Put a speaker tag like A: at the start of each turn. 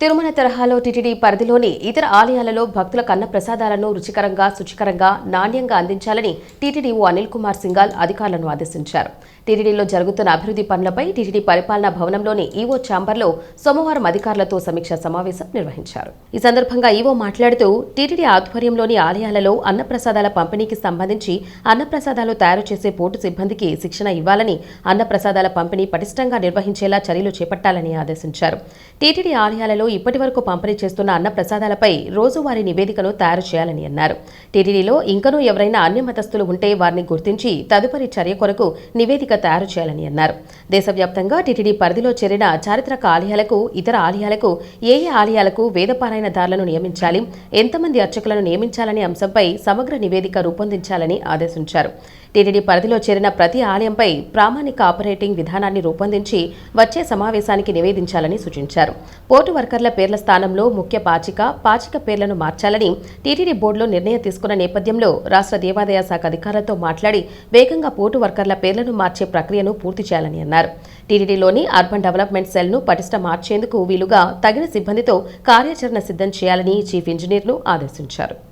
A: తిరుమల తరహాలో టిటిడి పరిధిలోని ఇతర ఆలయాలలో భక్తుల కన్న ప్రసాదాలను రుచికరంగా శుచికరంగా నాణ్యంగా అందించాలని టీటీడీఓ అనిల్ కుమార్ సింగాల్ అధికారులను ఆదేశించారు. టీటీడీలో జరుగుతున్న అభివృద్ధి పనులపై టీటీడీ పరిపాలనా భవనంలోని ఈవో ఛాంబర్లో సోమవారం అధికారులతో సమీక్ష సమావేశం నిర్వహించారు. ఈ సందర్భంగా ఈవో మాట్లాడుతూ టీటీడీ ఆధ్వర్యంలోని ఆలయాలలో అన్నప్రసాదాల పంపిణీకి సంబంధించి అన్నప్రసాదాలు తయారు చేసే పోర్టు సిబ్బందికి శిక్షణ ఇవ్వాలని అన్నప్రసాదాల పంపిణీ పటిష్టంగా నిర్వహించేలా చర్యలు చేపట్టాలని ఆదేశించారు. టీటీడీ ఆలయాలలో ఇప్పటి వరకు పంపిణీ చేస్తున్న అన్న ప్రసాదాలపై రోజువారీ నివేదికను తయారు చేయాలని అన్నారు. టీటీడీలో ఇంకనూ ఎవరైనా అన్య మతస్థులు ఉంటే వారిని గుర్తించి తదుపరి చర్య కొరకు నివేదిక తయారు చేయాలని అన్నారు. దేశవ్యాప్తంగా టీటీడీ పరిధిలో చేరిన చారిత్రక ఆలయాలకు ఇతర ఆలయాలకు ఏ ఏ ఆలయాలకు వేదపారాయణదారులను నియమించాలి ఎంతమంది అర్చకులను నియమించాలనే అంశంపై సమగ్ర నివేదిక రూపొందించాలని ఆదేశించారు. టీటీడీ పరిధిలో చేరిన ప్రతి ఆలయంపై ప్రామాణిక ఆపరేటింగ్ విధానాన్ని రూపొందించి వచ్చే సమావేశానికి నివేదించాలని సూచించారు. పోర్టు వర్కర్ల పేర్ల స్థానంలో ముఖ్య పాచిక పాచిక పేర్లను మార్చాలని టీటీడీ బోర్డులో నిర్ణయం తీసుకున్న నేపథ్యంలో రాష్ట్ర దేవాదాయ శాఖ అధికారులతో మాట్లాడి వేగంగా పోర్టు వర్కర్ల పేర్లను మార్చే ప్రక్రియను పూర్తి చేయాలని అన్నారు. టీటీడీలోని అర్బన్ డెవలప్మెంట్ సెల్ను పటిష్ట మార్చేందుకు వీలుగా తగిన సిబ్బందితో కార్యాచరణ సిద్ధం చేయాలని చీఫ్ ఇంజనీర్లు ఆదేశించారు.